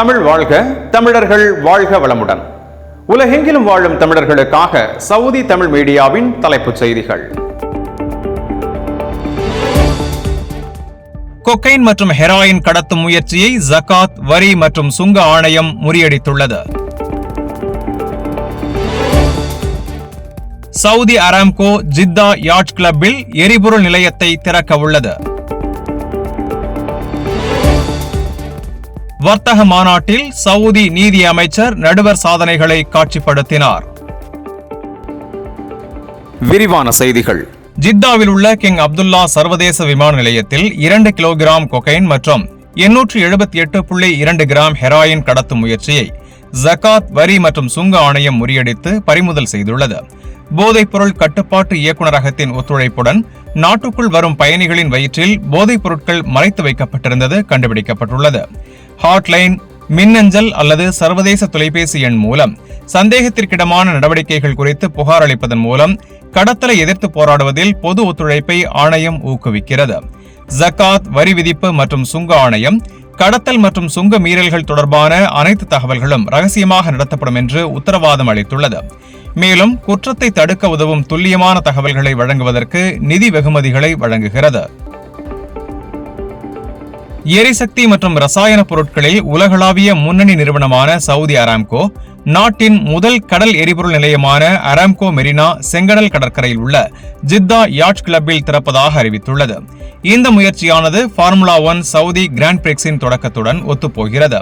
தமிழ் வாழ்க தமிழர்கள் வாழ்க வளமுடன். உலகெங்கிலும் வாழும் தமிழர்களுக்காக சவுதி தமிழ் மீடியாவின் தலைப்புச் செய்திகள். கொக்கைன் மற்றும் ஹெராயின் கடத்தும் முயற்சியை ஜகாத் வரி மற்றும் சுங்க ஆணையம் முறியடித்துள்ளது. சவுதி அராம்கோ ஜித்தா யாட் கிளப்பில் எரிபொருள் நிலையத்தை திறக்க உள்ளது வர்த்தக மாநாட்டில் சவுதி நீதி அமைச்சர் நடுவர் சாதனைகளை காட்சிப்படுத்தினார். விரிவான செய்திகள். ஜித்தாவில் உள்ள கிங் அப்துல்லா சர்வதேச விமான நிலையத்தில் இரண்டு கிலோகிராம் கொகைன் மற்றும் எண்ணூற்று எழுபத்தி எட்டு புள்ளி இரண்டு கிராம் ஹெராயின் கடத்தும் முயற்சியை ஜகாத் வரி மற்றும் சுங்க ஆணையம் முறியடித்து பறிமுதல் செய்துள்ளது. போதைப்பொருள் கட்டுப்பாட்டு இயக்குநரகத்தின் ஒத்துழைப்புடன் நாட்டுக்குள் வரும் பயணிகளின் வயிற்றில் போதைப் பொருட்கள் மறைத்து வைக்கப்பட்டிருந்தது கண்டுபிடிக்கப்பட்டுள்ளது. ஹாட்லைன் மின்னஞ்சல் அல்லது சர்வதேச தொலைபேசி எண் மூலம் சந்தேகத்திற்கிடமான நடவடிக்கைகள் குறித்து புகார் அளிப்பதன் மூலம் கடத்தலை எதிர்த்து போராடுவதில் பொது ஒத்துழைப்பை ஆணையம் ஊக்குவிக்கிறது. ஜக்காத் வரி விதிப்பு மற்றும் சுங்க ஆணையம் கடத்தல் மற்றும் சுங்க மீறல்கள் தொடர்பான அனைத்து தகவல்களும் ரகசியமாக நடத்தப்படும் என்று உத்தரவாதம் அளித்துள்ளது. மேலும் குற்றத்தை தடுக்க உதவும் துல்லியமான தகவல்களை வழங்குவதற்கு நிதி வெகுமதிகளை வழங்குகிறது. எரிசக்தி மற்றும் ரசாயன பொருட்களில் உலகளாவிய முன்னணி நிறுவனமான சவுதி அராம்கோ நாட்டின் முதல் கடல் எரிபொருள் நிலையமான அராம்கோ மெரினா செங்கடல் கடற்கரையில் உள்ள ஜித்தா யாட் கிளப்பில் திறப்பதாக அறிவித்துள்ளது. இந்த முயற்சியானது ஃபார்முலா ஒன் சவுதி கிராண்ட் பிரிக்ஸின் தொடக்கத்துடன் ஒத்துப்போகிறது.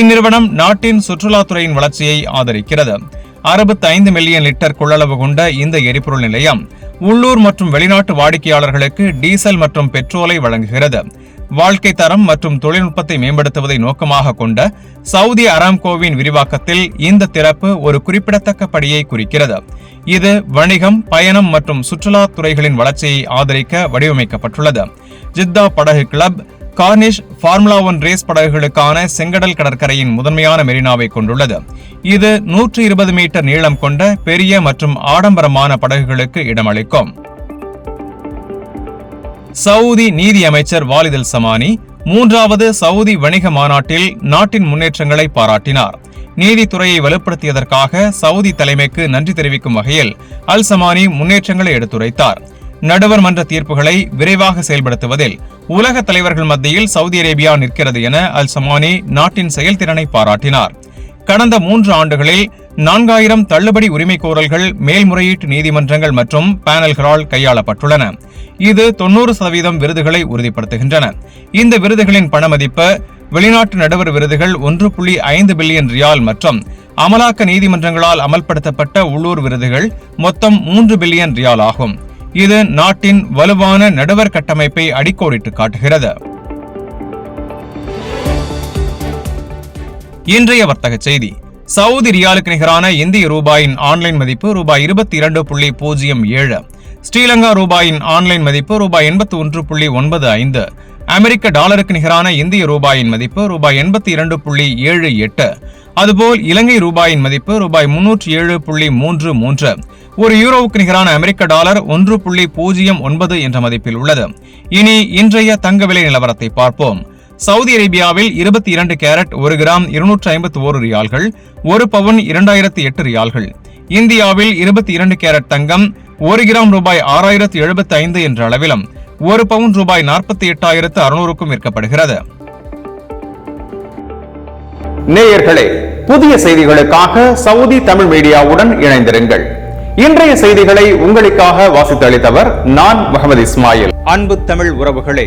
இந்நிறுவனம் நாட்டின் சுற்றுலாத்துறையின் வளர்ச்சியை ஆதரிக்கிறது. அறுபத்தி ஐந்து மில்லியன் லிட்டர் கொள்ளளவு கொண்ட இந்த எரிபொருள் நிலையம் உள்ளூர் மற்றும் வெளிநாட்டு வாடிக்கையாளர்களுக்கு டீசல் மற்றும் பெட்ரோலை வழங்குகிறது. வாழ்க்கை தரம் மற்றும் தொழில்நுட்பத்தை மேம்படுத்துவதை நோக்கமாக கொண்ட சவுதி அராம்கோவின் விரிவாக்கத்தில் இந்த திறப்பு ஒரு குறிப்பிடத்தக்க படியை குறிக்கிறது. இது வணிகம் பயணம் மற்றும் சுற்றுலா துறைகளின் வளர்ச்சியை ஆதரிக்க வடிவமைக்கப்பட்டுள்ளது. ஜித்தா படகு club corniche formula one race படகுகளுக்கான செங்கடல் கடற்கரையின் முதன்மையான மெரினாவை கொண்டுள்ளது. இது நூற்றி இருபது மீட்டர் நீளம் கொண்ட பெரிய மற்றும் ஆடம்பரமான படகுகளுக்கு இடமளிக்கும். சவுதி நீதி அமைச்சர் வாலிதல் சமானி மூன்றாவது சவுதி வணிக மாநாட்டில் நாட்டின் முன்னேற்றங்களை பாராட்டினார். நீதித்துறையை வலுப்படுத்தியதற்காக சவுதி தலைமைக்கு நன்றி தெரிவிக்கும் வகையில் அல் சமானி முன்னேற்றங்களை எடுத்துரைத்தார். நடுவர் மன்ற தீர்ப்புகளை விரைவாக செயல்படுத்துவதில் உலக தலைவர்கள் மத்தியில் சவுதி அரேபியா நிற்கிறது என அல் சமானி நாட்டின் செயல்திறனை பாராட்டினார். கடந்த மூன்று ஆண்டுகளில் நான்காயிரம் தள்ளுபடி உரிமை கோரல்கள் மேல்முறையீட்டு நீதிமன்றங்கள் மற்றும் பேனல்களால் கையாளப்பட்டுள்ளன. இது தொன்னூறு சதவீதம் விருதுகளை உறுதிப்படுத்துகின்றன. இந்த விருதுகளின் பணமதிப்பு வெளிநாட்டு நடுவர் விருதுகள் ஒன்று புள்ளி ஐந்து பில்லியன் ரியால் மற்றும் அமலாக்க நீதிமன்றங்களால் அமல்படுத்தப்பட்ட உள்ளூர் விருதுகள் மொத்தம் மூன்று பில்லியன் ரியால் ஆகும். இது நாட்டின் வலுவான நடுவர் கட்டமைப்பை அடிக்கோடிட்டு காட்டுகிறது. இன்றைய வர்த்தக செய்தி. சவுதி ரியாலுக்கு நிகரான இந்திய ரூபாயின் ஆன்லைன் மதிப்பு ரூபாய் இருபத்தி இரண்டு புள்ளி பூஜ்ஜியம் ஏழு ஸ்ரீலங்கா ரூபாயின் ஆன்லைன் மதிப்பு ரூபாய் எண்பத்தி ஒன்று புள்ளி ஒன்பது ஐந்து அமெரிக்க டாலருக்கு நிகரான இந்திய ரூபாயின் மதிப்பு ரூபாய் எண்பத்தி இரண்டு புள்ளி ஏழு எட்டு அதுபோல் இலங்கை ரூபாயின் மதிப்பு ரூபாய் முன்னூற்றி ஏழு புள்ளி மூன்று மூன்று ஒரு யூரோவுக்கு நிகரான அமெரிக்க டாலர் ஒன்று புள்ளி பூஜ்ஜியம் ஒன்பது என்ற மதிப்பில் உள்ளது. இனி இன்றைய தங்க விலை நிலவரத்தை பார்ப்போம். சவுதி அரேபியாவில் இருபத்தி இரண்டு கேரட் ஒரு கிராம் இருநூற்று ஐம்பத்தி ஓரு ரியால்கள் ஒரு பவுன் இரண்டாயிரத்தி எட்டு ரியால்கள். இந்தியாவில் இருபத்தி இரண்டு கேரட் தங்கம் ஒரு கிராம் ரூபாய் ஆறாயிரத்து எழுபத்தி ஐந்து என்ற அளவிலும் ஒரு பவுன் ரூபாய் நாற்பத்தி எட்டாயிரத்து அறுநூறுக்கும் விற்கப்படுகிறது. நேயர்களே புதிய செய்திகளுக்காக சவுதி தமிழ் மீடியாவுடன் இணைந்திருங்கள். இன்றைய செய்திகளை உங்களுக்காக வாசித்து அளித்தவர் நான் முகமது இஸ்மாயில். அன்பு தமிழ் உறவுகளே